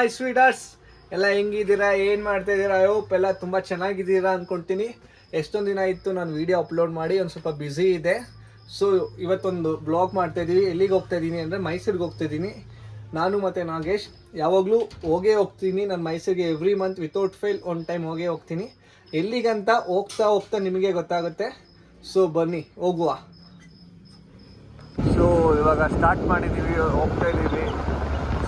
ಮೈ ಸ್ವೀಟರ್ಸ್ ಎಲ್ಲ ಹೆಂಗಿದ್ದೀರಾ? ಏನು ಮಾಡ್ತಾ ಇದ್ದೀರಾ ಹೋಪ್ ಎಲ್ಲ ತುಂಬ ಚೆನ್ನಾಗಿದ್ದೀರಾ ಅಂದ್ಕೊಳ್ತೀನಿ ಎಷ್ಟೊಂದು ದಿನ ಇತ್ತು ನಾನು ವೀಡಿಯೋ ಅಪ್ಲೋಡ್ ಮಾಡಿ, ಒಂದು ಸ್ವಲ್ಪ ಬ್ಯುಸಿ ಇದೆ ಸೊ ಇವತ್ತೊಂದು ಬ್ಲಾಗ್ ಮಾಡ್ತಾ ಇದ್ದೀವಿ ಎಲ್ಲಿಗೆ ಹೋಗ್ತಾ ಇದ್ದೀನಿ ಅಂದರೆ ಮೈಸೂರಿಗೆ ಹೋಗ್ತಾ ಇದ್ದೀನಿ ನಾನು ಮತ್ತು ನಾಗೇಶ್. ಯಾವಾಗಲೂ ಹೋಗೇ ಹೋಗ್ತೀನಿ. ನಾನು ಮೈಸೂರಿಗೆ every month without fail one time ಹೋಗೇ ಹೋಗ್ತೀನಿ. ಎಲ್ಲಿಗಂತ ಹೋಗ್ತಾ ಹೋಗ್ತಾ ನಿಮಗೆ ಗೊತ್ತಾಗುತ್ತೆ. ಸೊ ಬನ್ನಿ, ಹೋಗುವ. ಸೊ ಇವಾಗ ಸ್ಟಾರ್ಟ್ ಮಾಡಿದ್ದೀವಿ ಹೋಗ್ತಾ ಇದ್ದೀವಿ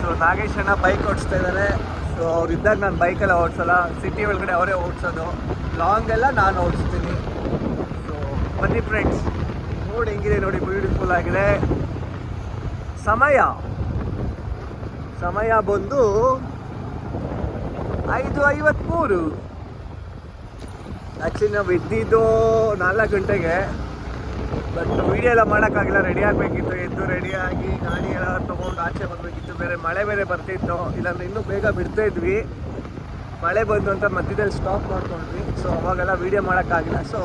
ಸೊ ನಾಗೇಶ್ ಅಣ್ಣ ಬೈಕ್ ಓಡಿಸ್ತಾ ಇದ್ದಾರೆ ಸೊ ಅವ್ರಿದ್ದಾಗ ನಾನು ಬೈಕೆಲ್ಲ ಓಡಿಸಲ್ಲ. ಸಿಟಿ ಒಳಗಡೆ ಅವರೇ ಓಡಿಸೋದು. ಲಾಂಗ್ ಎಲ್ಲ ನಾನು ಓಡಿಸ್ತೀನಿ. ಸೊ ಬನ್ನಿ ಫ್ರೆಂಡ್ಸ್ ನೋಡಿ ಹೆಂಗಿದೆ ನೋಡಿ ಬ್ಯೂಟಿಫುಲ್ ಆಗಿದೆ. ಸಮಯ. ಸಮಯ ಬಂದು ಐದು ಐವತ್ತ್ಮೂರು ಆ್ಯಕ್ಚುಲಿ ನಾವು ಇದ್ದಿದ್ದು ನಾಲ್ಕು ಗಂಟೆಗೆ. ಬಟ್ ವಿಡಿಯೋ ಎಲ್ಲ ಮಾಡೋಕ್ಕಾಗಿಲ್ಲ ರೆಡಿ ಆಗಬೇಕಿತ್ತು. ಎದ್ದು ರೆಡಿ ಆಗಿ ಗಾಡಿ ಎಲ್ಲ ತೊಗೊಂಡು ಆಚೆ ಬರಬೇಕಿತ್ತು. ಬೇರೆ ಮಳೆ ಬೇರೆ ಬರ್ತಿತ್ತು. ಇಲ್ಲಾಂದ್ರೆ ಇನ್ನೂ ಬೇಗ ಬಿಡ್ತಾ ಇದ್ವಿ. ಮಳೆ ಬಂತು ಅಂತ ಮಧ್ಯದಲ್ಲಿ ಸ್ಟಾಪ್ ಮಾಡ್ಕೊಂಡ್ವಿ ಸೊ ಅವಾಗೆಲ್ಲ ವೀಡಿಯೋ ಮಾಡೋಕ್ಕಾಗಿಲ್ಲ. ಸೊ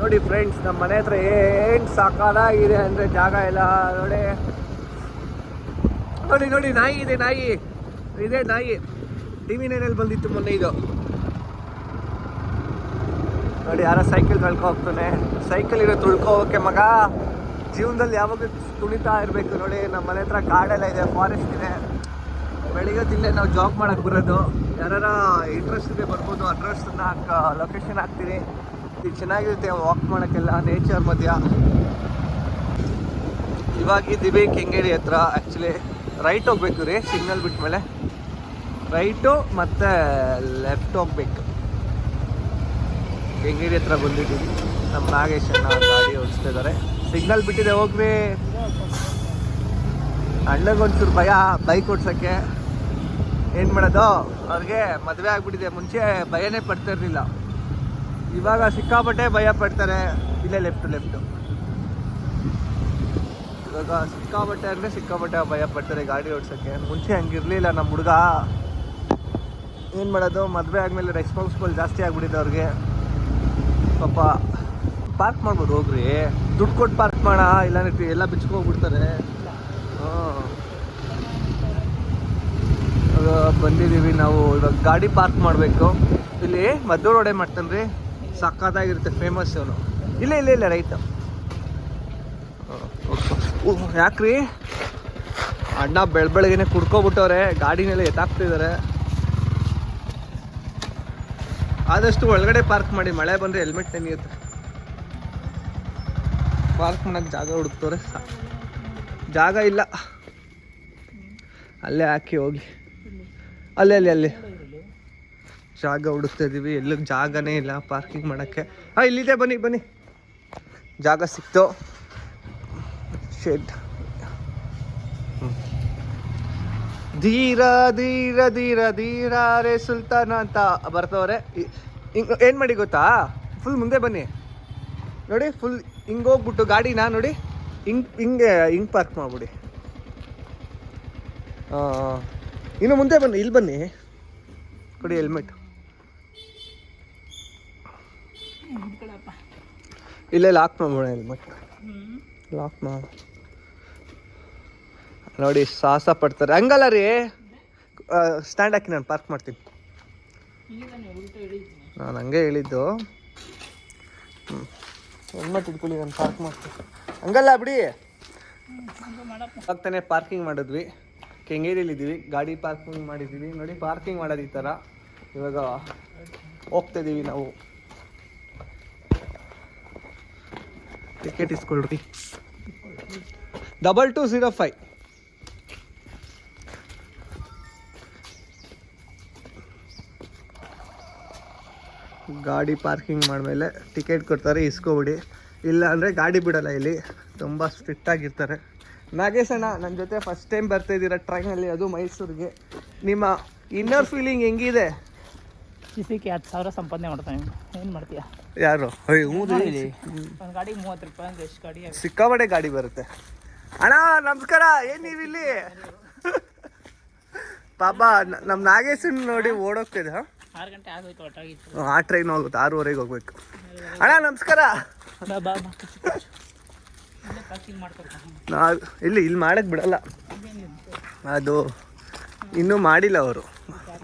ನೋಡಿ ಫ್ರೆಂಡ್ಸ್ ನಮ್ಮ ಮನೆ ಹತ್ರ ಏನು ಸಾಕಾಗಿದೆ ಅಂದರೆ ಜಾಗ ಎಲ್ಲ ನೋಡಿ. ನೋಡಿ ನೋಡಿ, ನಾಯಿ ಇದೆ ನಾಯಿ. ಇದೆ ನಾಯಿ. ಟಿ ವಿ ನೈನಲ್ಲಿ ಬಂದಿತ್ತು ಮೊನ್ನೆ ಇದು. ನೋಡಿ, ಯಾರೋ ಸೈಕಲ್ ಕಳ್ಕೊ ಹೋಗ್ತಾನೆ. ಸೈಕಲ್ ಇರೋ ತುಳ್ಕೊ ಹೋಗಕ್ಕೆ ಮಗ, ಜೀವನದಲ್ಲಿ ಯಾವಾಗಲೂ ತುಣಿತಾ ಇರಬೇಕು ನೋಡಿ. ನಮ್ಮ ಮನೆ ಹತ್ರ ಕಾಡೆಲ್ಲ ಇದೆ ಫಾರೆಸ್ಟ್ ಇದೆ. ಬೆಳಿಗ್ಗೆ ಇಲ್ಲೇ ನಾವು ಜಾಬ್ ಮಾಡಕ್ಕೆ ಬರೋದು. ಯಾರ ಇಂಟ್ರೆಸ್ಟ್ ಇದೆ ಬರ್ಬೋದು ಅಡ್ರೆಸ್ನ ಹಾಕ ಲೊಕೇಶನ್ ಹಾಕ್ತೀನಿ ಇದು ಚೆನ್ನಾಗಿರುತ್ತೆ ವಾಕ್ ಮಾಡೋಕ್ಕೆಲ್ಲ ನೇಚರ್ ಮಧ್ಯ. ಇವಾಗ ಇದ್ದೀವಿ ಕೆಂಗೇರಿ ಹತ್ರ ಆ್ಯಕ್ಚುಲಿ ರೈಟ್ ಹೋಗ್ಬೇಕು ರೀ ಸಿಗ್ನಲ್ ಬಿಟ್ಟ ಮೇಲೆ ರೈಟು ಮತ್ತು ಲೆಫ್ಟ್ ಹೋಗ್ಬೇಕು. ಕೆಂಗೇರಿ ಹತ್ರ ಬಂದಿದ್ದೀವಿ ನಮ್ಮ ನಾಗೇಶ್ ಅಣ್ಣ ಗಾಡಿ ಓಡಿಸ್ತಾ ಇದ್ದಾರೆ ಸಿಗ್ನಲ್ ಬಿಟ್ಟಿದೆ, ಹೋಗ್ರಿ. ಅಣ್ಣಗೊಂಚೂರು ಭಯ ಬೈಕ್ ಓಡ್ಸೋಕ್ಕೆ. ಏನು ಮಾಡೋದು? ಅವ್ರಿಗೆ ಮದುವೆ ಆಗಿಬಿಟ್ಟಿದೆ. ಮುಂಚೆ ಭಯನೇ ಪಡ್ತಾ ಇರಲಿಲ್ಲ. ಇವಾಗ ಸಿಕ್ಕಾಪಟ್ಟೆ ಭಯ ಪಡ್ತಾರೆ. ಇಲ್ಲೇ ಲೆಫ್ಟು ಲೆಫ್ಟು ಇವಾಗ ಸಿಕ್ಕಾಪಟ್ಟೆ ಅಂದರೆ ಸಿಕ್ಕಾಪಟ್ಟೆ ಭಯ ಪಡ್ತಾರೆ ಗಾಡಿ ಓಡ್ಸೋಕ್ಕೆ. ಮುಂಚೆ ಹಂಗಿರಲಿಲ್ಲ ನಮ್ಮ ಹುಡುಗ. ಏನು ಮಾಡೋದು? ಮದುವೆ ಆದಮೇಲೆ ರೆಸ್ಪಾನ್ಸಿಬಲ್ ಜಾಸ್ತಿ ಆಗಿಬಿಟ್ಟಿದೆ ಅವ್ರಿಗೆ. ಪಾಪ ಪಾರ್ಕ್ ಮಾಡ್ಬೋದು, ಹೋಗ್ರಿ. ದುಡ್ಡು ಕೊಟ್ಟು ಪಾರ್ಕ್ ಮಾಡ, ಇಲ್ಲಾಂದ್ರೆ ಎಲ್ಲ ಬಿಚ್ಕೋಗ್ಬಿಡ್ತಾರೆ ಬಂದಿದ್ದೀವಿ ನಾವು. ಇವಾಗ ಗಾಡಿ ಪಾರ್ಕ್ ಮಾಡಬೇಕು. ಇಲ್ಲಿ ಮದ್ದೂರು ರೋಡೆ ಮಾಡ್ತಾನೆ ರೀ? ಸಕ್ಕತ್ತಾಗಿರುತ್ತೆ ಫೇಮಸ್ ಅವನು. ಇಲ್ಲ ಇಲ್ಲ ಇಲ್ಲ, ರೈತ. ಯಾಕ್ರಿ? ಅಣ್ಣ ಬೆಳ್ ಬೆಳಗ್ಗೆನೆ ಕುಡ್ಕೊಬಿಟ್ಟವ್ರೆ. ಗಾಡಿನೆಲ್ಲ ಎತ್ತಾಕ್ತಿದ್ದಾರೆ ಆದಷ್ಟು ಒಳಗಡೆ ಪಾರ್ಕ್ ಮಾಡಿ, ಮಳೆ ಬಂದರೆ ಹೆಲ್ಮೆಟ್ ನೆನೆಯುತ್ತೆ. ಪಾರ್ಕ್ ಮಾಡಕ್ಕೆ ಜಾಗ ಹುಡುಕ್ತವ್ರೆ ಜಾಗ ಇಲ್ಲ. ಅಲ್ಲೇ ಹಾಕಿ ಹೋಗಿ. ಅಲ್ಲೇ, ಅಲ್ಲಿ ಅಲ್ಲಿ. ಜಾಗ ಹುಡುಕ್ತಾ ಇದೀವಿ. ಎಲ್ಲೂ ಜಾಗನೇ ಇಲ್ಲ ಪಾರ್ಕಿಂಗ್ ಮಾಡೋಕ್ಕೆ. ಹಾಂ, ಇಲ್ಲಿದೆ, ಬನ್ನಿ ಬನ್ನಿ. ಜಾಗ ಸಿಕ್ತು. ಶೆಡ್ ಧೀರ ಧೀರ ಧೀರ ಧೀರ ರೇ ಸುಲ್ತಾನ ಅಂತ ಬರ್ತವ್ರೆ. ಏನು ಮಾಡಿ ಗೊತ್ತಾ? ಫುಲ್ ಮುಂದೆ ಬನ್ನಿ. ನೋಡಿ ಫುಲ್ ಹಿಂಗೆ ಹೋಗ್ಬಿಟ್ಟು ಗಾಡಿನ ನೋಡಿ ಹಿಂಗ್ ಹಿಂಗೆ ಹಿಂಗೆ ಪಾರ್ಕ್ ಮಾಡ್ಬಿಡಿ. ಹಾಂ ಇನ್ನು ಮುಂದೆ ಬನ್ನಿ ಇಲ್ಲಿ ಬನ್ನಿ. ಕೊಡಿ ಹೆಲ್ಮೆಟ್ ಇಲ್ಲೇ ಲಾಕ್ ಮಾಡ್ಬೋಣ ಹೆಲ್ಮೆಟ್ ಲಾಕ್ ಮಾಡಿ. ನೋಡಿ, ಸಾಹಸ ಪಡ್ತಾರೆ. ಹಂಗಲ್ಲ ರೀ. ಸ್ಟ್ಯಾಂಡ್ ಹಾಕಿ ನಾನು ಪಾರ್ಕ್ ಮಾಡ್ತೀನಿ. ನಾನು ಹಂಗೆ ಹೇಳಿದ್ದು. ಹೆಲ್ಮೆಟ್ ಇಟ್ಕೊಳ್ಳಿ, ನಾನು ಪಾರ್ಕ್ ಮಾಡ್ತೀನಿ. ಹಂಗಲ್ಲ ಬಿಡಿ. ಆಗ್ತಾನೆ ಪಾರ್ಕಿಂಗ್ ಮಾಡಿದ್ವಿ. ಕೆಂಗೇರಿಲಿದ್ದೀವಿ ಗಾಡಿ ಪಾರ್ಕಿಂಗ್ ಮಾಡಿದ್ದೀವಿ ನೋಡಿ ಪಾರ್ಕಿಂಗ್ ಮಾಡೋದು ಈ ಥರ ಇವಾಗ ಹೋಗ್ತಾ ಇದ್ದೀವಿ ನಾವು. ಟಿಕೆಟ್ ಇಸ್ಕೊಳ್ರಿ. ಡಬಲ್ ಟು ಝೀರೋ ಫೈವ್ ಗಾಡಿ ಪಾರ್ಕಿಂಗ್ ಮಾಡಿದ್ಮೇಲೆ ಟಿಕೆಟ್ ಕೊಡ್ತಾರೆ ಇಸ್ಕೋಬಿಡಿ. ಇಲ್ಲ ಅಂದರೆ ಗಾಡಿ ಬಿಡೋಲ್ಲ ಇಲ್ಲಿ. ತುಂಬ ಸ್ಟ್ರಿಕ್ಟ್ ಆಗಿರ್ತಾರೆ. ನಾಗೇಶ್ ಅಣ್ಣ ನನ್ನ ಜೊತೆ ಫಸ್ಟ್ ಟೈಮ್ ಬರ್ತಾ ಇದ್ದೀರಾ ಟ್ರೈನಲ್ಲಿ ಅದು ಮೈಸೂರಿಗೆ. ನಿಮ್ಮ ಇನ್ನರ್ ಫೀಲಿಂಗ್ ಹೆಂಗಿದೆ? ಕಿಸಿಗೆ ಹತ್ತು ಸಾವಿರ ಸಂಪಾದನೆ ಮಾಡ್ತಾನೆ ಏನು ಮಾಡ್ತೀಯ? ಯಾರು? ಒಂದು ಗಾಡಿಗೆ ಮೂವತ್ತು ರೂಪಾಯಿ ಅಂದ್ರೆ ಎಷ್ಟು ಗಾಡಿ ಸಿಕ್ಕಾಬಡೆ ಸಿಕ್ಕಾಪಟ್ಟೆ ಗಾಡಿ ಬರುತ್ತೆ. ಅಣ್ಣ ನಮಸ್ಕಾರ. ಏನು ನೀವಿಲ್ಲಿ? ಪಾಪ ನ- ನಮ್ಮ ನಾಗೇಶನ್ ನೋಡಿ ಓಡೋಗ್ತಿದೆ ಹಾಂ ಆರು ಗಂಟೆ ಆಗೋಯ್ತು ಒಟ್ಟಾಗಿತ್ತು. ಆ ಟ್ರೈನ್ ಹೋಗುತ್ತೆ ಆರೂವರೆಗೆ ಹೋಗ್ಬೇಕು. ಅಣ್ಣ ನಮಸ್ಕಾರ. ನಾ ಇಲ್ಲಿ ಇಲ್ಲಿ ಮಾಡಕ್ಕೆ ಬಿಡಲ್ಲ. ಅದು ಇನ್ನೂ ಮಾಡಿಲ್ಲ ಅವರು.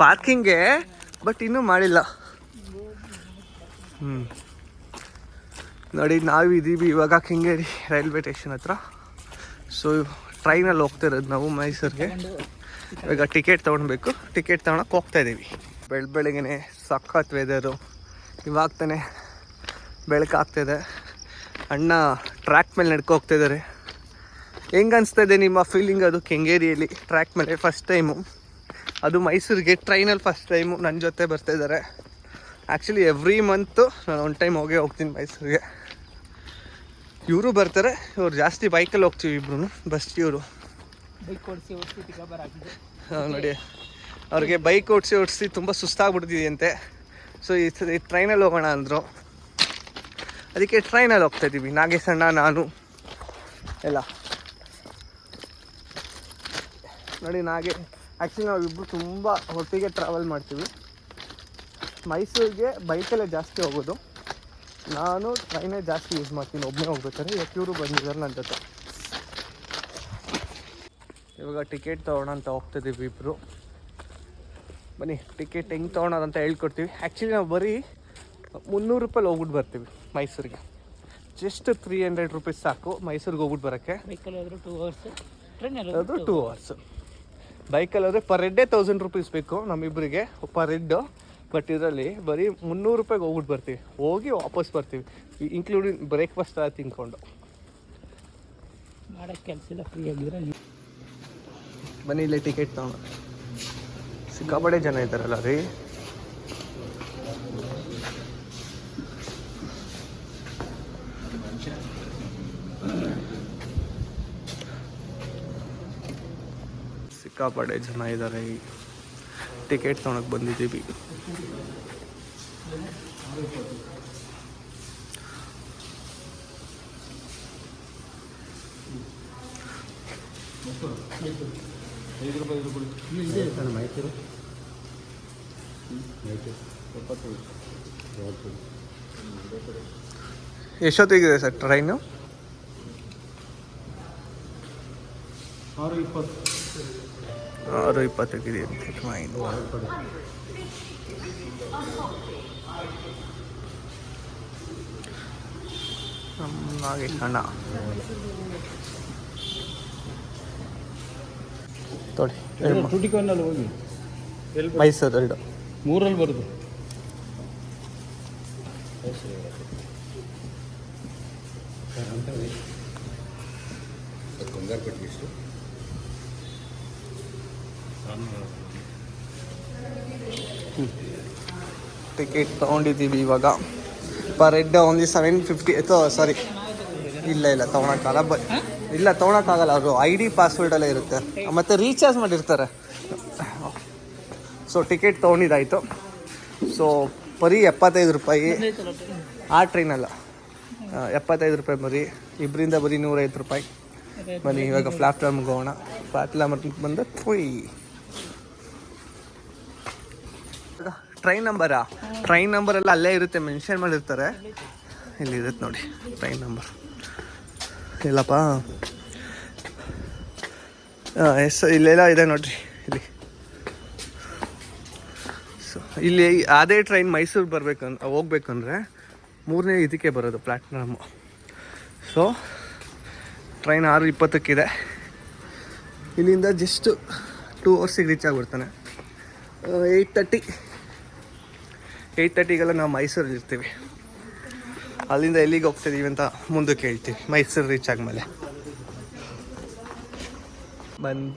ಪಾರ್ಕಿಂಗೆ ಬಟ್ ಇನ್ನೂ ಮಾಡಿಲ್ಲ. ಹ್ಞೂ ನೋಡಿ ನಾವು ಇದ್ದೀವಿ ಇವಾಗ ಕೆಂಗೇರಿ ರೈಲ್ವೆ ಸ್ಟೇಷನ್ ಹತ್ರ. ಸೊ ಟ್ರೈನಲ್ಲಿ ಹೋಗ್ತಾ ಇರೋದು ನಾವು ಮೈಸೂರಿಗೆ. ಇವಾಗ ಟಿಕೆಟ್ ತೊಗೊಳ್ಬೇಕು ಟಿಕೆಟ್ ತೊಗೊಳಕ್ಕೆ ಹೋಗ್ತಾ ಇದ್ದೀವಿ ಬೆಳ ಬೆಳಗ್ಗೆ ಸಖತ್ ವೆದರು ಇವಾಗ ತಾನೇ ಬೆಳಕಾಗ್ತಿದೆ ಅಣ್ಣ ಟ್ರ್ಯಾಕ್ ಮೇಲೆ ನಡ್ಕೊ ಹೋಗ್ತಾ ಇದ್ದಾರೆ ಹೆಂಗೆ ಇದೆ ನಿಮ್ಮ ಫೀಲಿಂಗ್ ಅದು ಕೆಂಗೇರಿಯಲ್ಲಿ ಟ್ರ್ಯಾಕ್ ಮೇಲೆ ಫಸ್ಟ್ ಟೈಮು ಅದು ಮೈಸೂರಿಗೆ ಟ್ರೈನಲ್ಲಿ ಫಸ್ಟ್ ಟೈಮು ನನ್ನ ಜೊತೆ ಬರ್ತಾ ಇದ್ದಾರೆ ಆ್ಯಕ್ಚುಲಿ ಎವ್ರಿ ಮಂತು ನಾನು ಒನ್ ಟೈಮ್ ಹೋಗೇ ಹೋಗ್ತೀನಿ ಮೈಸೂರಿಗೆ. ಇವರು ಬರ್ತಾರೆ ಇವರು ಜಾಸ್ತಿ ಬೈಕಲ್ಲಿ ಹೋಗ್ತೀವಿ ಇಬ್ರು ಬಸ್ ಇವರು. ನೋಡಿ. ಅವ್ರಿಗೆ ಬೈಕ್ ಓಡಿಸಿ ಓಡಿಸಿ ತುಂಬ ಸುಸ್ತಾಗ್ಬಿಡ್ತಿದೆಯಂತೆ. ಸೊ ಈ ಟ್ರೈನಲ್ಲಿ ಹೋಗೋಣ ಅಂದರು. ಅದಕ್ಕೆ ಟ್ರೈನಲ್ಲಿ ಹೋಗ್ತಾ ಇದ್ದೀವಿ. ನಾಗೇಶಣ್ಣ, ನಾನು, ಎಲ್ಲ. ನೋಡಿ, ನಾಗೆ ಆ್ಯಕ್ಚುಲಿ ನಾವು ಇಬ್ಬರು ತುಂಬ ಹೊತ್ತಿಗೆ ಟ್ರಾವೆಲ್ ಮಾಡ್ತೀವಿ. ಮೈಸೂರಿಗೆ ಬೈಕಲ್ಲೇ ಜಾಸ್ತಿ ಹೋಗೋದು. ನಾನು ಟ್ರೈನೇ ಜಾಸ್ತಿ ಯೂಸ್ ಮಾಡ್ತೀನಿ. ಒಬ್ಬನೇ ಹೋಗ್ಬೇಕಾದ್ರೆ ಇವತ್ತು ಇವರು ಬಂದಿದ್ದಾರೆ ನನ್ನ ಜೊತೆ. ಇವಾಗ ಟಿಕೆಟ್ ತೊಗೊಳ ಅಂತ ಹೋಗ್ತಿದ್ದೀವಿ ಇಬ್ಬರು ಬನ್ನಿ ಟಿಕೆಟ್ ಹೆಂಗೆ ತೊಗೊಳೋದು ಅಂತ ಹೇಳ್ಕೊಡ್ತೀವಿ. ಆ್ಯಕ್ಚುಲಿ ನಾವು ಬರೀ ಮುನ್ನೂರು ರೂಪಾಯಿ ಹೋಗ್ಬಿಟ್ಟು ಬರ್ತೀವಿ ಮೈಸೂರಿಗೆ. ಜಸ್ಟ್ ತ್ರೀ ಹಂಡ್ರೆಡ್ ರುಪೀಸ್ ಸಾಕು ಮೈಸೂರಿಗೆ ಹೋಗ್ಬಿಟ್ಟು ಬರೋಕ್ಕೆ. ಹೋದ್ರೆ ಟೂ ಅವರ್ಸ್ ಟ್ರೈನಲ್ಲಿ ಅದು ಟೂ ಅವರ್ಸ್ ಬೈಕಲ್ಲಿ ಹೋದರೆ ಪರ್ ಹೆಡ್ಡೇ ತೌಸಂಡ್ ರುಪೀಸ್ ಬೇಕು ನಮ್ಮಿಬ್ಬರಿಗೆ ಪರ್ ಹೆಡ್ಡು ಬಟ್ ಇದರಲ್ಲಿ ಬರೀ ಮುನ್ನೂರು ರೂಪಾಯಿಗೆ ಹೋಗ್ಬಿಟ್ಟು ಬರ್ತೀವಿ. ಹೋಗಿ ವಾಪಸ್ ಬರ್ತೀವಿ ಇನ್ಕ್ಲೂಡಿಂಗ್ ಬ್ರೇಕ್ಫಾಸ್ಟ್ ಎಲ್ಲ ತಿನ್ಕೊಂಡು. ಮಾಡೋಕ್ಕೆ ಕೆಲಸ ಇಲ್ಲ ಫ್ರೀ ಆಗಿದ್ರೆ ಬನ್ನಿ ಇಲ್ಲೇ ಟಿಕೆಟ್ ತಗೊಂಡು. ಸಿಕ್ಕಾಪಟ್ಟೆ ಜನ ಇದ್ದಾರಲ್ಲ ರೀ? ಸಿಕ್ಕಾಪಟ್ಟೆ ಜನ ಇದ್ದಾರೆ. ಈ ಟಿಕೆಟ್ ತೊಗೊಳಕ್ಕೆ ಬಂದಿದ್ದೀವಿ. ಎಷ್ಟೊತ್ತಿಗಿದೆ ಸರ್ ಟ್ರೈನು ಆರು ಇಪ್ಪತ್ತಕ್ಕಿದೆ ಅಂತ ಟ್ರೈನ್ ಹಾಗೆ ಕಣ ತೊಡಿ. ಟುಟಿಕೋನಲ್ಲಿ ಹೋಗಿ. ಮೈಸೂರು ಎರಡು. ಮೂರಲ್ಲಿ ಬರುದು. ಟಿಕೆಟ್ ತೊಗೊಂಡಿದ್ದೀವಿ ಇವಾಗ. ಪರ್ ಹೆಡ್ ಒಂದು ಸೆವೆನ್ ಫಿಫ್ಟಿ ಅಥವಾ ಸಾರಿ ಇಲ್ಲ ಇಲ್ಲ ತೊಗೊಳಕ್ಕಾಗಲ್ಲ ಬಟ್ ಇಲ್ಲ, ತೊಗೊಳಕ್ಕಾಗಲ್ಲ. ಅವರು ಐ ಡಿ ಪಾಸ್ವರ್ಡೆಲ್ಲ ಇರುತ್ತೆ. ಮತ್ತು ರೀಚಾರ್ಜ್ ಮಾಡಿರ್ತಾರೆ. So ticket ತೊಗೊಂಡಿದ್ದಾಯಿತು. ಸೊ ಬರೀ ಎಪ್ಪತ್ತೈದು ರೂಪಾಯಿ. ಆ ಟ್ರೈನಲ್ಲ ಎಪ್ಪತ್ತೈದು ರೂಪಾಯಿ ಬರೀ. ಇಬ್ಬರಿಂದ ಬರೀ ನೂರೈವತ್ತು ರೂಪಾಯಿ. ಬನ್ನಿ, ಇವಾಗ ಪ್ಲಾಟ್ಫಾರ್ಮ್ಗೆ ಹೋಗೋಣ. ಪ್ಲಾಟ್ಫಾರ್ಮ್ ಬಂದು ಥುಯ್ ಟ್ರೈನ್ ನಂಬರಾ ಟ್ರೈನ್ ನಂಬರ್ ಎಲ್ಲ ಅಲ್ಲೇ ಇರುತ್ತೆ ಮೆನ್ಷನ್ ಮಾಡಿರ್ತಾರೆ. ಇಲ್ಲಿ ಇರುತ್ತೆ ನೋಡಿ ಟ್ರೈನ್ ನಂಬರ್ ಇಲ್ಲಪ್ಪ. ಎಸ್, ಇಲ್ಲೆಲ್ಲ ಇದೆ ನೋಡ್ರಿ, ಇಲ್ಲಿ. ಸೊ ಇಲ್ಲಿ ಅದೇ ಟ್ರೈನ್ ಮೈಸೂರು ಬರ್ಬೇಕಂತ ಹೋಗ್ಬೇಕಂದ್ರೆ ಮೂರನೇ ಇದಕ್ಕೆ ಬರೋದು ಪ್ಲ್ಯಾಟ್ಫಾರ್ಮು ಸೊ ಟ್ರೈನ್ ಆರು ಇಪ್ಪತ್ತಕ್ಕಿದೆ. ಇಲ್ಲಿಂದ ಜಸ್ಟ್ ಟೂ ಅವರ್ಸಿಗೆ ರೀಚ್ ಆಗಿಬಿಡ್ತಾನೆ. ಏಯ್ಟ್ ತರ್ಟಿ ಏಯ್ಟ್ ತರ್ಟಿಗೆಲ್ಲ ನಾವು ಮೈಸೂರಲ್ಲಿ ಇರ್ತೀವಿ ಅಲ್ಲಿಂದ ಎಲ್ಲಿಗೆ ಹೋಗ್ತಿದ್ದೀವಿ ಅಂತ ಮುಂದಕ್ಕೆ ಹೇಳ್ತೀವಿ ಮೈಸೂರು ರೀಚ್ ಆದಮೇಲೆ. ಬಂದು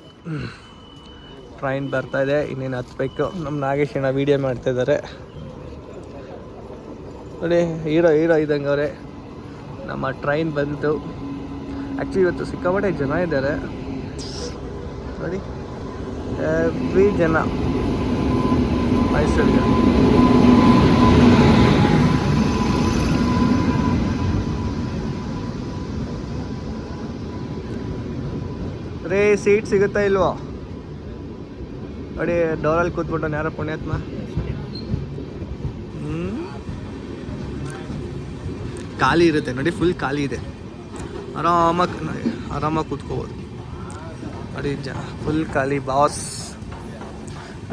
ಟ್ರೈನ್ ಬರ್ತಾ ಇದೆ. ಇನ್ನೇನು ಹತ್ಬೇಕು? ನಮ್ಮ ನಾಗೇಶ್ ಅಣ್ಣ ವೀಡಿಯೋ ಮಾಡ್ತಾ ಇದ್ದಾರೆ ನೋಡಿ ಹೀರೋ ಹೀರೋ ಇದ್ದಂಗೆ ಅವರೇ. ನಮ್ಮ ಟ್ರೈನ್ ಬಂತು ಆ್ಯಕ್ಚುಲಿ ಇವತ್ತು ಸಿಕ್ಕಾಪಟ್ಟೆ ಜನ ಇದ್ದಾರೆ. ನೋಡಿ ಎವ್ರಿ ಜನ ಮೈಸೂರಿಗೆ. ರೇ ಸೀಟ್ ಸಿಗುತ್ತಾ ಇಲ್ವೋ? ನೋಡಿ ಡೋರಲ್ಲಿ ಕೂತ್ಬಿಟ್ಟು ಯಾರೋ ಪುಣ್ಯಾತ್ಮ. ಖಾಲಿ ಇರುತ್ತೆ ನೋಡಿ ಫುಲ್ ಖಾಲಿ ಇದೆ. ಆರಾಮಾಗಿ ಆರಾಮಾಗಿ ಕೂತ್ಕೋಬೋದು. ನೋಡಿ ಜನ ಫುಲ್ ಖಾಲಿ ಬಾಸ್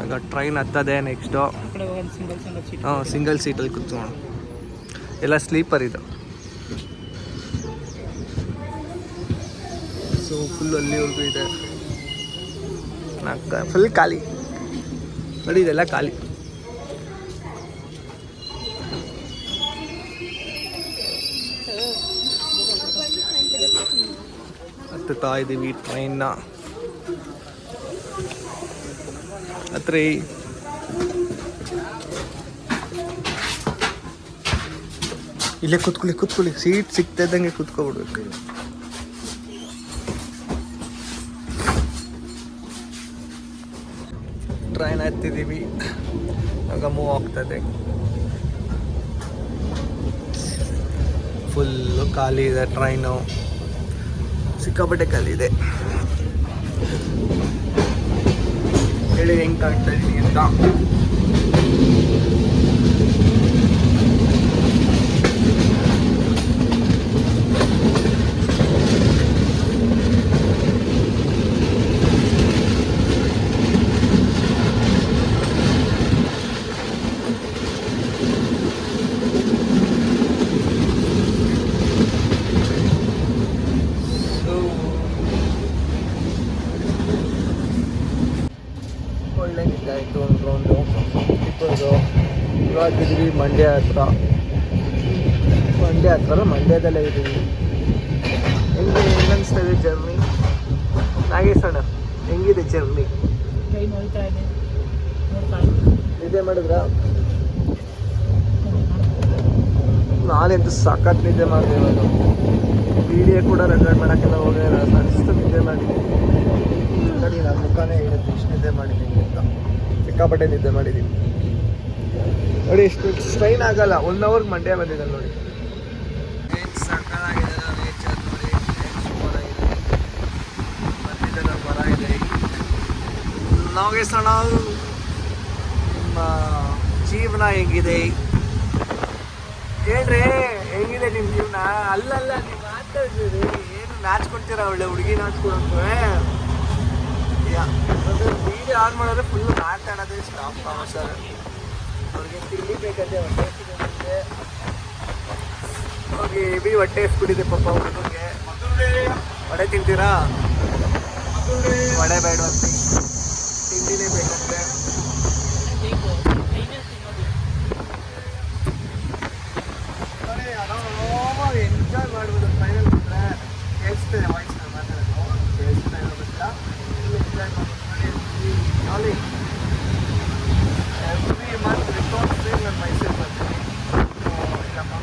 ಆಗ ಟ್ರೈನ್ ಹತ್ತದೆ ನೆಕ್ಸ್ಟು ಹಾಂ ಸಿಂಗಲ್ ಸೀಟಲ್ಲಿ ಕೂತ್ಕೋಣ ಎಲ್ಲ ಸ್ಲೀಪರ್ ಇದು. ಸೊ ಫುಲ್ ಅಲ್ಲಿವರೆಗೂ ಇದೆ. ನಾಲ್ಕು ಫುಲ್ ಖಾಲಿ. ನೋಡಿ, ಇದೆಲ್ಲ ಖಾಲಿ. ಹತ್ತುತ್ತಾ ಇದ್ದೀವಿ ಟ್ರೈನ್ನ ಹತ್ರ. ಇಲ್ಲೇ ಕೂತ್ಕೊಳ್ಳಿ ಕೂತ್ಕೊಳ್ಳಿ. ಸೀಟ್ ಸಿಗ್ತಾ ಇದ್ದಂಗೆ ಕೂತ್ಕೊಬಿಡ್ಬೇಕು. ಟ್ರೈನ್ ಹತ್ತಿದ್ದೀವಿ ಆಗ ಮೂವ್ ಆಗ್ತದೆ. ಫುಲ್ಲು ಖಾಲಿ ಇದೆ ಟ್ರೈನು ಸಿಕ್ಕಾಪಟ್ಟೆ ಖಾಲಿ ಇದೆ. ಹೇಳಿ, ಹೆಂಗೆ ಕಾಣ್ತಾ ಇದ್ದೀನಿ ಅಂತ So, ಒಳ್ಳೆ ನಿದ್ದೆ ಆಯಿತು ಒಂದು ರೌಂಡು ಇಬ್ಬರು ಇವಾಗಿದ್ದೀವಿ ಮಂಡ್ಯ ಹತ್ರ. ಮಂಡ್ಯ ಹತ್ರ ಅಲ್ಲ, ಮಂಡ್ಯದಲ್ಲೇ ಇದ್ದೀವಿ. ಹೆಂಗೆ ಹೆಂಗನ್ಸ್ತದೆ ಜರ್ನಿ ನಾಗೇಶಣ್ಣ ಹೆಂಗಿದೆ ಜರ್ನಿ ನಿದ್ದೆ ಮಾಡಿದ್ರ? ನಾನೆಂತೂ ಸಖತ್ ನಿದ್ದೆ ಮಾಡಿದೆ ಇವಾಗ. ವಿಡಿಯೋ ಕೂಡ ರೆಕಾರ್ಡ್ ಮಾಡೋಕ್ಕೆಲ್ಲ ಹೋಗಿಲ್ಲ ಅಷ್ಟು ನಿದ್ದೆ ಮಾಡಿದ್ದೀನಿ. ನಾನು ಮುಖಾನೇ ಇರುತ್ತೆ ಇಷ್ಟು ನಿದ್ದೆ ಮಾಡಿದ್ದೀನಿ ಅಂತ. ಸಿಕ್ಕಾಪಟ್ಟೆ ನಿದ್ದೆ ಮಾಡಿದ್ದೀನಿ. ನೋಡಿ, ಇಷ್ಟು ಸ್ಟ್ರೈನ್ ಆಗಲ್ಲ. ಒನ್ ಅವರ್ ಮಂಡ್ಯ ಬಂದಿದೆ ನೋಡಿ. ನಮಗೆ ಸಣ್ಣ ನಿಮ್ಮ ಜೀವನ ಹೆಂಗಿದೆ? ಹೇಳ್ರಿ, ಹೆಂಗಿದೆ ನಿಮ್ಮ ಜೀವನ? ಅಲ್ಲಲ್ಲ, ನೀವು ಮಾತಾಡ್ತೀರಿ ಏನು ನಾಚ್ಕೊಳ್ತೀರ ಒಳ್ಳೆ ಹುಡುಗಿ ನಾಚ್ಕೊಳಕ್ಕೆ ವಿಡಿಯೋ ಆನ್ ಮಾಡಿದ್ರೆ ಫುಲ್ ಮಾತಾಡೋದೇ ಸ್ಟಾಪ್ ಸರ್ ತಿಂಡಿ ಬೇಕಂತೆ ಹೊಟ್ಟೆ ಹೋಗಿ ಬಿ ಹೊಟ್ಟೆ ಹಸ್ಬಿಟ್ಟಿದೆ ಪಾಪ ಹುಡುಗಗೆ ವಡೆ ತಿಂತೀರಾ ವಡೆ ಬೇಡ ತಿಂಡಿನೇ ಬೇಕಂತೆ ಎಂಜಾಯ್ ಫೈನಲ್ ವಾಯ್ಸ್ ಮಾತಾಡೋದು ಎಂಜಾಯ್ ಮಾಡ್ಬೋದು jolly every month record same ನಾನು ಮೈಸೂರು ಬರ್ತೀನಿ ಆ,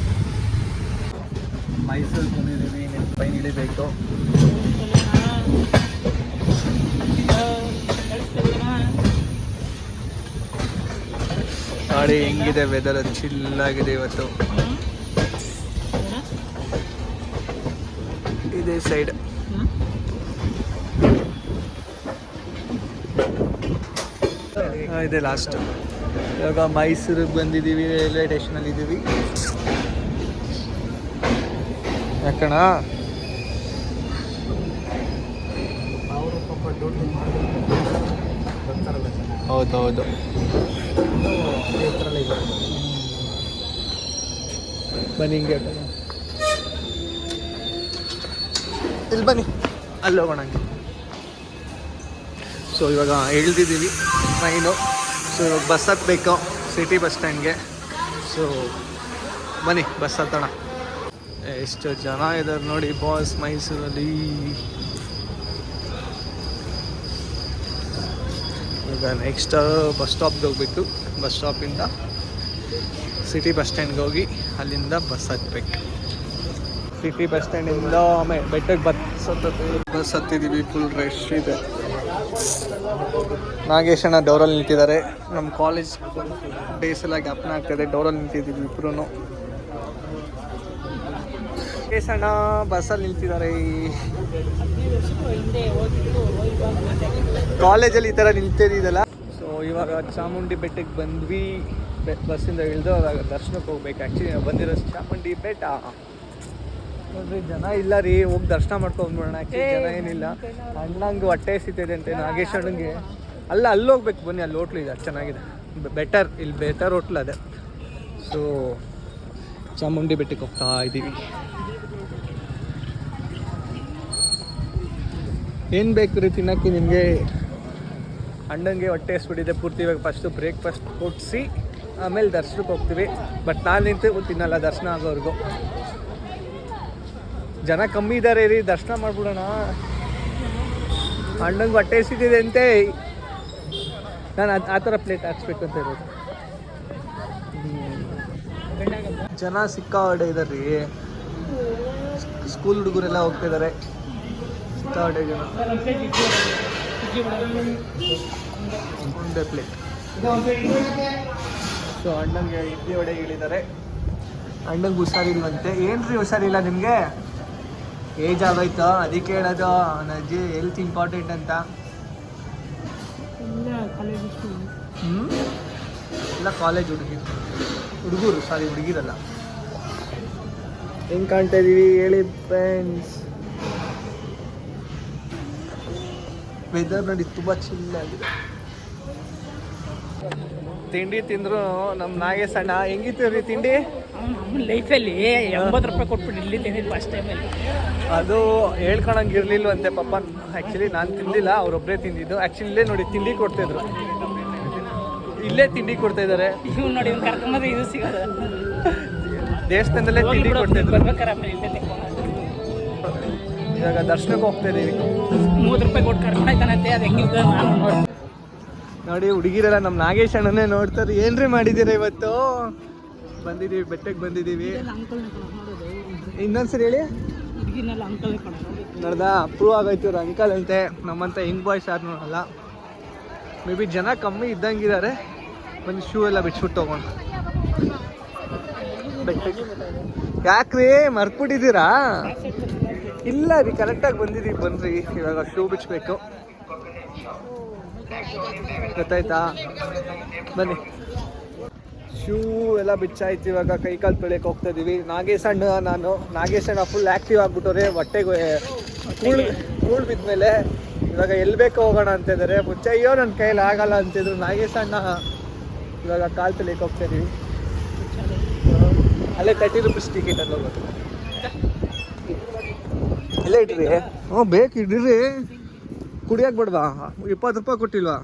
ಮೈಸೂರು ಬಂದಿದ್ದೀವಿ ಟ್ರೈನ್ ಇಳಿಬೇಕು. ಗಾಡಿ ಹೆಂಗಿದೆ ವೆದರ್ ಚಿಲ್ಲಾಗಿದೆ ಇವತ್ತು? ಇದೇ ಸೈಡ್ ಇದೆ ಲಾಸ್ಟ್ ಇವಾಗ ಮೈಸೂರಿಗೆ ಬಂದಿದ್ದೀವಿ ರೈಲ್ವೆ ಸ್ಟೇಷನಲ್ಲಿ ಇದ್ದೀವಿ ಯಾಕಣ ಹೌದು ಹೌದು ಬನ್ನಿ ಹಿಂಗೆ ಇಲ್ಲಿ ಬನ್ನಿ. ಅಲ್ಲಿ ಹೋಗೋಣ ಹಂಗೆ. ಸೊ ಇವಾಗ ಇಳ್ದಿದ್ದೀವಿ ಟ್ರೈನು ಸೊ ಇವಾಗ ಬಸ್ ಹತ್ತಬೇಕು ಸಿಟಿ ಬಸ್ ಸ್ಟ್ಯಾಂಡ್ಗೆ ಸೊ ಬನ್ನಿ ಬಸ್ ಹತ್ತೋಣ. ಎಷ್ಟು ಜನ ಇದ್ದಾರೆ ನೋಡಿ ಬಾಸ್ ಮೈಸೂರಲ್ಲಿ. ಈಗ ನೆಕ್ಸ್ಟ್ ಬಸ್ ಸ್ಟಾಪ್ಗೆ ಹೋಗ್ಬೇಕು. ಬಸ್ ಸ್ಟಾಪಿಂದ ಸಿಟಿ ಬಸ್ ಸ್ಟ್ಯಾಂಡ್ಗೆ ಹೋಗಿ ಅಲ್ಲಿಂದ ಬಸ್ ಹತ್ಬೇಕು. ಸಿಟಿ ಬಸ್ ಸ್ಟ್ಯಾಂಡಿಂದ ಆಮೇಲೆ ಬೆಟ್ಟಕ್ಕೆ ಬಸ್ ಹತ್ತತ್ತೀವಿ ಬಸ್ ಹತ್ತಿದ್ದೀವಿ ಫುಲ್ ರಶ್ ಇದೆ. ನಾಗೇಶಣ್ಣ ಡೋರಲ್ಲಿ ನಿಂತಿದ್ದಾರೆ. ನಮ್ಮ ಕಾಲೇಜ್ ಡೇಸ್ ಎಲ್ಲ ಜ್ಞಾಪನ ಆಗ್ತದೆ ಡೋರಲ್ಲಿ ನಿಂತಿದ್ದೀವಿ ಇಬ್ರು ನಾಗೇಶಣ್ಣ ಬಸ್ಸಲ್ಲಿ ನಿಂತಿದ್ದಾರೆ ಕಾಲೇಜಲ್ಲಿ ಈ ಥರ ನಿಂತಿದ್ದೀದಲ್ಲ ಸೊ ಇವಾಗ ಚಾಮುಂಡಿ ಬೆಟ್ಟಕ್ಕೆ ಬಂದ್ವಿ. ಬಸ್ ಬಸ್ಸಿಂದ ಇಳಿದು ಅವಾಗ ದರ್ಶನಕ್ಕೆ ಹೋಗ್ಬೇಕು. ಆ್ಯಕ್ಚುಲಿ ನಾವು ಬಂದಿರೋ ಚಾಮುಂಡಿ ಬೆಟ್ಟ. ನೋಡ್ರಿ ಜನ ಇಲ್ಲ ರೀ. ಹೋಗಿ ದರ್ಶನ ಮಾಡ್ಕೊಂಡ್ಬಿಡೋಣ ಆ್ಯಕ್ಚುಲಿ ಜನ ಏನಿಲ್ಲ. ಅಣ್ಣಂಗೆ ಹೊಟ್ಟೆ ಸಿಗ್ತಿದೆ ಅಂತೆ ನಾಗೇಶ್ ಅಣ್ಣಂಗೆ ಅಲ್ಲ ಅಲ್ಲಿ ಹೋಗ್ಬೇಕು. ಬನ್ನಿ ಅಲ್ಲಿ ಹೋಟ್ಲು ಇದೆ. ಚೆನ್ನಾಗಿದೆ. ಬೆಟರ್ ಇಲ್ಲಿ ಬೆಟರ್ ಹೋಟ್ಲ್ ಅದೇ. ಸೊ ಚಾಮುಂಡಿ ಬೆಟ್ಟಕ್ಕೆ ಹೋಗ್ತಾ ಇದ್ದೀವಿ ಏನು ಬೇಕು ರೀ ತಿನ್ನೋಕ್ಕೆ ನಿಮಗೆ? ಅಣ್ಣಂಗೆ ಹೊಟ್ಟೆ ಎಸ್ಬಿಟ್ಟಿದೆ ಪೂರ್ತಿ ಇವಾಗ ಫಸ್ಟು ಬ್ರೇಕ್ಫಾಸ್ಟ್ ಕೊಡಿಸಿ ಆಮೇಲೆ ದರ್ಶನಕ್ಕೆ ಹೋಗ್ತೀವಿ. ಬಟ್ ನಾನು ನಿಂತು ತಿನ್ನಲ್ಲ ದರ್ಶನ ಆಗೋವರೆಗೂ. ಜನ ಕಮ್ಮಿ ಇದ್ದಾರೆ ರೀ ದರ್ಶನ ಮಾಡ್ಬಿಡೋಣ. ಅಣ್ಣಂಗೆ ಹೊಟ್ಟೆ ಹಸಿದಿದೆ ಅಂತೆ. ನಾನು ಆ ಥರ ಪ್ಲೇಟ್ ಹಾಕ್ಸ್ಬೇಕು ಅಂತ ಇರೋದು. ಜನ ಸಿಕ್ಕಾಡೆ ಇದ್ದಾರೆ ರೀ. ಸ್ಕೂಲ್ ಹುಡುಗರೆಲ್ಲ ಹೋಗ್ತಿದ್ದಾರೆ ಜನ ಒಂದೇ ಪ್ಲೇಟ್ ಸೊ ಅಣ್ಣಂಗೆ ಇಡ್ಲಿ ವಡೆ ಹೇಳಿದ್ದಾರೆ. ಅಣ್ಣಂಗೆ ಹುಷಾರಿಲ್ವಂತೆ. ಏನ್ರಿ ಹುಷಾರಿಲ್ಲ ನಿಮಗೆ? ಏಜ್ ಆಗೋಯ್ತು? ಅದಕ್ಕೆ ಹೇಳೋದು ನನ್ನ ಅಜ್ಜಿ ಹೆಲ್ತ್ ಇಂಪಾರ್ಟೆಂಟ್ ಅಂತ ಹ್ಞೂ ಇಲ್ಲ. ಕಾಲೇಜ್ ಹುಡುಗಿ ಹುಡುಗರು. ಸಾರಿ ಹುಡುಗಿರಲ್ಲ. ಹೆಂಗೆ ಕಾಣ್ತಾ ಇದ್ದೀವಿ ಹೇಳಿ ಫ್ರೆಂಡ್ಸ್ ವೆದರ್ ನೋಡಿ ತುಂಬ ಚಿಲ್ಲ ಆಗಿದೆ. ತಿಂಡಿ ತಿಂದ್ರು ನಮ್ಮ ನಾಗೇಶ್ ಅಣ್ಣ ಹೆಂಗಿತ್ತು ರೀ ತಿಂಡಿ? ನಮ್ಮ ಲೈಫಲ್ಲಿ ಎಂಬತ್ತು ರೂಪಾಯಿ ಕೊಟ್ಬಿಟ್ಟು ಇಲ್ಲಿ ತಿಂದಿದ್ದು ಫಸ್ಟ್ ಟೈಮಲ್ಲಿ ಅದು ಹೇಳ್ಕೊಳಂಗೆ ಇರಲಿಲ್ವಂತೆ ಪಾಪ. ಆ್ಯಕ್ಚುಲಿ ನಾನು ತಿಂದಿಲ್ಲ ಅವರೊಬ್ಬರೇ ತಿಂದಿದ್ದು. ಆ್ಯಕ್ಚುಲಿ ಇಲ್ಲೇ ನೋಡಿ ತಿಂಡಿ ಕೊಡ್ತಿದ್ರು. ಇಲ್ಲೇ ತಿಂಡಿ ಕೊಡ್ತಾ ಇದ್ದಾರೆ ಇವ್ ನೋಡಿ ಇವ್ನು ಕರ್ಕೊಂಬಂದ್ರೆ ಇದು ಸಿಗೋದು. ದೇವಸ್ಥಾನದಲ್ಲೇ ತಿಂಡಿ ಕೊಡ್ತಿದ್ರು. ಇವಾಗ ದರ್ಶನಕ್ಕೆ ಹೋಗ್ತಾ ಇದ್ದೀವಿ ಮೂವತ್ತು ರೂಪಾಯಿ ಕೊಟ್ಟು ಕರ್ಕೊಂಡಾಯ್ತಾನಂತೆ ಅದು ನಾನು ನೋಡಿ ಹುಡುಗಿರಲ್ಲ ನಮ್ಮ ನಾಗೇಶ್ ಅಣ್ಣನೇ ನೋಡ್ತಾರೆ ಏನ್ರಿ ಮಾಡಿದ್ದೀರಾ ಇವತ್ತು? ಬಂದಿದ್ದೀವಿ ಬೆಟ್ಟಕ್ಕೆ ಬಂದಿದ್ದೀವಿ. ಇನ್ನೊಂದ್ಸರಿ ಹೇಳಿ. ನೋಡ್ದ ಅಪ್ರೂವ್ ಆಗೈತೆ ಇವ್ರ ಅಂಕಲ್ ಅಂತೆ ನಮ್ಮಂತ ಹೆಂಗ್ ಬಾಯ್ಸ್ ಯಾರು ನೋಡಲ್ಲ. ಮೇ ಬಿ ಜನ ಕಮ್ಮಿ ಇದ್ದಂಗಿದ್ದಾರೆ. ಒಂದು ಶೂ ಎಲ್ಲ ಬಿಟ್ಬಿಟ್ಟು ಬೆಟ್ಟಕ್ಕೆ. ಯಾಕ್ರಿ ಮರ್ತ್ಬಿಟ್ಟಿದ್ದೀರಾ? ಇಲ್ಲ ರೀ ಕರೆಕ್ಟಾಗಿ ಬಂದಿದ್ದೀವಿ ಬನ್ರಿ. ಇವಾಗ ಶೂ ಬಿಚ್ಚಬೇಕು ಗೊತ್ತಾಯ್ತಾ? ಬನ್ನಿ. ಶೂ ಎಲ್ಲ ಬಿಚ್ಚಾಯ್ತು ಇವಾಗ, ಕೈ ಕಾಲು ತೊಳೆಯಕ್ಕೆ ಹೋಗ್ತಾ ಇದೀವಿ. ನಾಗೇಶ್ ನಾನು. ನಾಗೇಶ್ ಫುಲ್ ಆ್ಯಕ್ಟಿವ್ ಆಗ್ಬಿಟ್ಟವ್ರೆ, ಹೊಟ್ಟೆಗೆ ಕೂಳ್ ಕೂಳ್ ಬಿದ್ಮೇಲೆ ಇವಾಗ ಎಲ್ಲಿ ಬೇಕೋ ಹೋಗೋಣ ಅಂತ ಇದ್ದಾರೆ ಮುಚ್ಚಯ್ಯೋ ನನ್ನ ಕೈಯಲ್ಲಿ ಆಗಲ್ಲ ಅಂತಿದ್ರು ನಾಗೇಶ್ ಇವಾಗ ಕಾಲು ತೊಳೆಯಕ್ಕೆ ಹೋಗ್ತಾ ಇದೀವಿ. ಅಲ್ಲೇ ತರ್ಟಿ ರುಪೀಸ್ ಟಿಕೆಟ್ ಅಲ್ಲಿ ಹೋಗೋದು ಇಲ್ಲೇ ಇಟ್ರಿ ಹ್ಞೂ, ಬೇಕು, ಇಡ್ರಿ. ಕುಡಿಯಕ್ಕೆ ಬಿಡ್ವಾ? ಇಪ್ಪತ್ತು ರೂಪಾಯಿ ಕೊಟ್ಟಿಲ್ವಾ?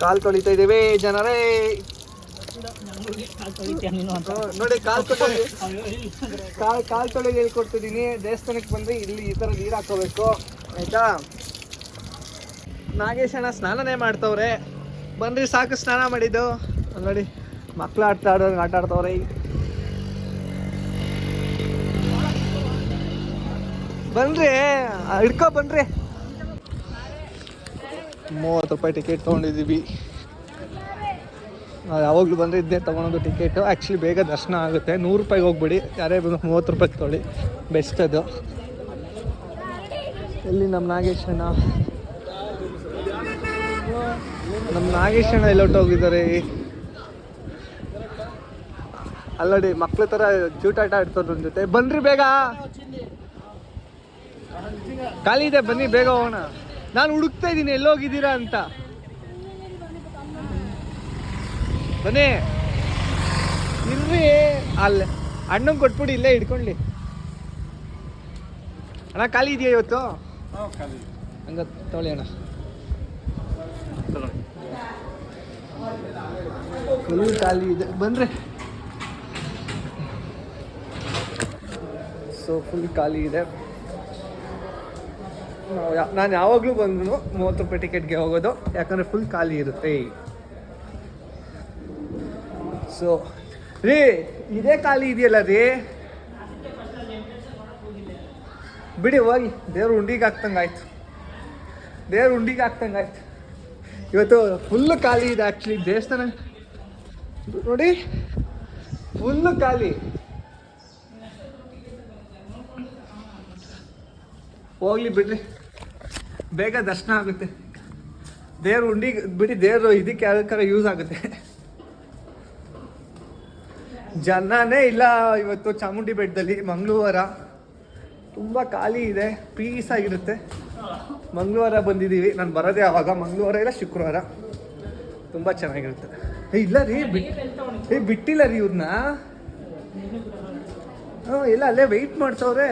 ಕಾಲು ತೊಳಿತಾ ಇದ್ದೀವಿ ಜನರೇ. ನೋಡಿ, ಕಾಲ್ ತೊಳಿ. ಕಾಲ್ ಕಾಲ್ ತೊಳೆಗೆ ಹೇಳ್ಕೊಡ್ತಿದ್ದೀನಿ ದೇವಸ್ಥಾನಕ್ಕೆ ಬಂದ್ರೆ ಇಲ್ಲಿ ಈ ಥರ ನೀರು ಹಾಕೋಬೇಕು. ಆಯ್ತಾ? ನಾಗೇಶಣ್ಣ ಸ್ನಾನನೇ ಮಾಡ್ತವ್ರೆ. ಬನ್ರಿ, ಸಾಕು ಸ್ನಾನ ಮಾಡಿದ್ದು. ನೋಡಿ, ಮಕ್ಳು ಆಟ ಆಡೋ ಆಟ ಆಡ್ತವ್ರೆ. ಬನ್ರಿ ಹಿಡ್ಕೊ ಬನ್ರಿ. ಮೂವತ್ತು ರೂಪಾಯಿ ಟಿಕೆಟ್ ತೊಗೊಂಡಿದ್ದೀವಿ. ನಾವು ಯಾವಾಗಲೂ ಬಂದರೆ ಇದನ್ನೇ ತೊಗೊಳೋದು ಟಿಕೆಟು ಆ್ಯಕ್ಚುಲಿ ಬೇಗ ದರ್ಶನ ಆಗುತ್ತೆ. ನೂರು ರೂಪಾಯಿಗೆ ಹೋಗ್ಬಿಡಿ. ಯಾರೇ ಬಂದು ಮೂವತ್ತು ರೂಪಾಯಿ ತೊಗೊಳ್ಳಿ. ಬೆಸ್ಟ್ ಅದು. ಇಲ್ಲಿ ನಮ್ಮ ನಾಗೇಶಣ್ಣ? ನಮ್ಮ ನಾಗೇಶಣ್ಣ ಎಲ್ಲೊಟ್ಟೋಗಿದ್ದಾರೆ ಅಲ್ಲಡಿ, ಮಕ್ಳ ಥರ ಜೂಟಾಟ ಆಡ್ತಾರೆ ಜೊತೆ. ಬನ್ರಿ ಬೇಗ. ಖಾಲಿ ಇದೆ ಬನ್ನಿ ಬೇಗ ಹೋಗೋಣ. ನಾನು ಹುಡುಕ್ತಾ ಇದ್ದೀನಿ ಎಲ್ಲೋಗಿದ್ದೀರಾ ಅಂತ. ಬನ್ನಿ. ಇಲ್ರಿ ಅಲ್ಲೇ ಅಣ್ಣಂಗೆ ಕೊಟ್ಬಿಡಿ ಇಲ್ಲೇ ಹಿಡ್ಕೊಳ್ಳಿ. ಅಣ್ಣ ಖಾಲಿ ಇದೆಯಾ ಇವತ್ತು? ಹಂಗ ತೊಳಿ ಅಣ್ಣ. ಫುಲ್ ಖಾಲಿ ಇದೆ. ಬಂದ್ರೆ ಸೊ ಫುಲ್ ಖಾಲಿ ಇದೆ. ನಾನು ಯಾವಾಗಲೂ ಬಂದ್ರೂ ಮೂವತ್ತು ರೂಪಾಯಿ ಟಿಕೆಟ್ಗೆ ಹೋಗೋದು. ಯಾಕಂದರೆ ಫುಲ್ ಖಾಲಿ ಇರುತ್ತೆ. ಸೊ ರೀ, ಇದೇ ಖಾಲಿ ಇದೆಯಲ್ಲ ರೀ? ಬಿಡಿ, ಹೋಗಿ. ದೇವ್ರ ಉಂಡಿಗೆ ಹಾಕ್ತಂಗೆ ಆಯ್ತು. ದೇವ್ರ ಉಂಡಿಗೆ ಹಾಕ್ತಂಗೆ ಆಯ್ತು. ಇವತ್ತು ಫುಲ್ ಖಾಲಿ ಇದೆ ಆ್ಯಕ್ಚುಲಿ ದೇವಸ್ಥಾನ. ನೋಡಿ. ಫುಲ್ಲು ಖಾಲಿ. ಹೋಗ್ಲಿ ಬಿಡ್ರಿ ಬೇಗ ದರ್ಶನ ಆಗುತ್ತೆ. ದೇವ್ರ ಉಂಡಿ, ಬಿಡಿ ದೇವ್ರು ಇದಕ್ಕೆ ಯಾವ್ದಕ್ಕಾರ ಯೂಸ್ ಆಗುತ್ತೆ. ಜನನೇ ಇಲ್ಲ ಇವತ್ತು ಚಾಮುಂಡಿ ಬೆಟ್ಟದಲ್ಲಿ, ಮಂಗಳವಾರ. ತುಂಬ ಖಾಲಿ ಇದೆ ಪೀಸ್ ಆಗಿರುತ್ತೆ. ಮಂಗಳವಾರ ಬಂದಿದ್ದೀವಿ. ನಾನು ಬರೋದೇ ಆವಾಗ, ಮಂಗಳವಾರ ಇಲ್ಲ ಶುಕ್ರವಾರ. ತುಂಬ ಚೆನ್ನಾಗಿರುತ್ತೆ. ಇಲ್ಲ ರೀ ಬಿಟ್ಟು ಏ, ಬಿಟ್ಟಿಲ್ಲ ರೀ ಇವ್ರನ್ನ ಹ್ಞೂ ಇಲ್ಲ, ಅಲ್ಲೇ ವೆಯ್ಟ್ ಮಾಡ್ಸೋರೆ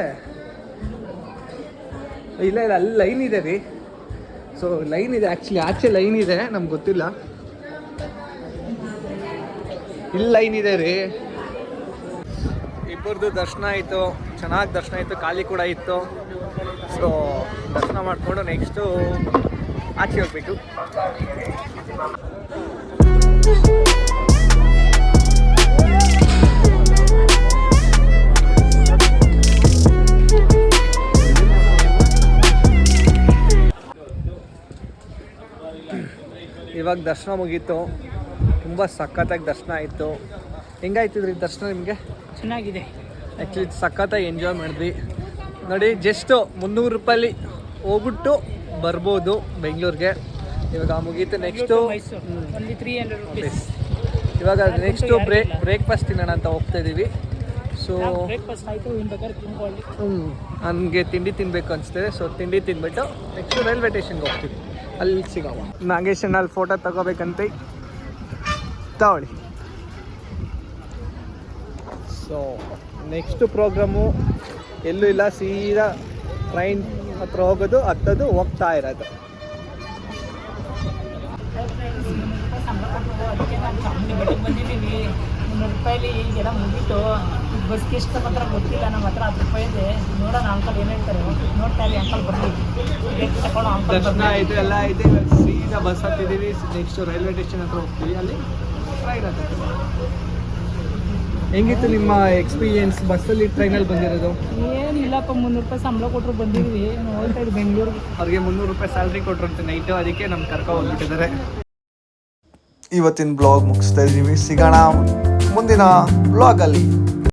ಇಲ್ಲ ಇಲ್ಲ, ಅಲ್ಲಿ ಲೈನ್ ಇದೆ ರೀ. ಸೊ ಲೈನ್ ಇದೆ ಆ್ಯಕ್ಚುಲಿ ಆಚೆ ಲೈನ್ ಇದೆ, ನಮ್ಗೆ ಗೊತ್ತಿಲ್ಲ. ಇಲ್ಲಿ ಲೈನ್ ಇದೆ ರೀ. ಇಬ್ಬರದು ದರ್ಶನ ಆಯಿತು. ಚೆನ್ನಾಗಿ ದರ್ಶನ ಆಯಿತು. ಖಾಲಿ ಕೂಡ ಇತ್ತು. ಸೊ ದರ್ಶನ ಮಾಡಿಕೊಂಡು ನೆಕ್ಸ್ಟು ಆಚೆ ಹೋಗ್ಬೇಕು. ಇವಾಗ ದರ್ಶನ ಮುಗೀತು. ತುಂಬ ಸಖತ್ತಾಗಿ ದರ್ಶನ ಆಯಿತು. ಹೆಂಗಾಯ್ತಿದ್ರಿ ದರ್ಶನ ನಿಮಗೆ? ಚೆನ್ನಾಗಿದೆ. ಆ್ಯಕ್ಚುಲಿ ಸಖತ್ತಾಗಿ ಎಂಜಾಯ್ ಮಾಡಿದ್ವಿ. ನೋಡಿ ಜಸ್ಟು ಮುನ್ನೂರು ರೂಪಾಯಲ್ಲಿ ಹೋಗ್ಬಿಟ್ಟು ಬರ್ಬೋದು ಬೆಂಗಳೂರಿಗೆ. ಇವಾಗ ಮುಗೀತು ನೆಕ್ಸ್ಟು ಇವಾಗ ನೆಕ್ಸ್ಟು ಬ್ರೇಕ್ ಬ್ರೇಕ್ಫಾಸ್ಟ್ ತಿನ್ನೋಣ ಅಂತ ಹೋಗ್ತಾ ಇದ್ದೀವಿ ಸೊ ಹ್ಞೂ ನನಗೆ ತಿಂಡಿ ತಿನ್ನಬೇಕು ಅನಿಸ್ತದೆ ಸೊ ತಿಂಡಿ ತಿನ್ಬಿಟ್ಟು ನೆಕ್ಸ್ಟು ರೈಲ್ವೆ ಸ್ಟೇಷನ್ಗೆ ಹೋಗ್ತೀವಿ. ಅಲ್ಲಿ ಸಿಗವ. ನಾಗೇಶ್ ಅಣ್ಣ ಅಲ್ಲಿ ಫೋಟೋ ತಗೋಬೇಕಂತ. ತಗೊಳ್ಳಿ. ಸೊ ನೆಕ್ಸ್ಟ್ ಪ್ರೋಗ್ರಾಮು ಎಲ್ಲೂ ಇಲ್ಲ ಸೀದಾ ಟ್ರೈನ್ ಹತ್ರ ಹೋಗೋದು ಹತ್ತೋದು ಹೋಗ್ತಾ ಇರೋದು. ಅದಕ್ಕೆ ನಾನು ಮುನ್ನೂರು ರೂಪಾಯಿಲಿ ಈಗೆಲ್ಲ ಮುಗೀತು. ಬಸ್ಗೆ ಇಷ್ಟು ಮಾತ್ರ ಗೊತ್ತಿಲ್ಲ ನಮ್ಮ ಹತ್ರ ಹತ್ತು ರೂಪಾಯಿ ಇದೆ. ನೋಡೋಣ ಅಂಕಲ್ ಏನು ಹೇಳ್ತಾರೆ. ನೋಡ್ತಾ ಇರಿ ಅಂಕಲ್ ಬರಲಿ. ತಗೊಂಡು ಅಂಕಲ್ ದರ್ಶನ ಆಯಿತು ಎಲ್ಲ ಆಯಿತು ಇವಾಗ ಸೀದಾ ಬಸ್ ಹತ್ತಿದ್ದೀವಿ ನೆಕ್ಸ್ಟ್ ರೈಲ್ವೆ ಸ್ಟೇಷನ್ ಹತ್ರ ಹೋಗ್ತೀವಿ. ಅಲ್ಲಿ ಹತ್ತಿದ್ದೀವಿ ಹೆಂಗಿತ್ತು ನಿಮ್ಮ ಎಕ್ಸ್ಪೀರಿಯನ್ಸ್ ಬಸ್ಸಲ್ಲಿ ಟ್ರೈನಲ್ಲಿ ಬಂದಿರೋದು? ಏನಿಲ್ಲಪ್ಪ ಮುನ್ನೂರು ರೂಪಾಯಿ ಸಂಬಳ ಕೊಟ್ಟರು ಬಂದಿದ್ವಿ. ಹೋಗ್ತಾ ಇದ್ದೀವಿ ಬೆಂಗಳೂರಿಗೆ. ಅವ್ರಿಗೆ ಮುನ್ನೂರು ರೂಪಾಯಿ ಸ್ಯಾಲ್ರಿ ಕೊಟ್ರಂತೆ ನೈಟು ಅದಕ್ಕೆ ನಮ್ಮ ಕರ್ಕೊ ಹೋಗ್ಬಿಟ್ಟಿದ್ದಾರೆ ಇವತ್ತಿನ ಬ್ಲಾಗ್ ಮುಗಿಸ್ತಾ ಇದ್ದೀವಿ. ಸಿಗೋಣ. ಮುಂದಿನ ಬ್ಲಾಗಲ್ಲಿ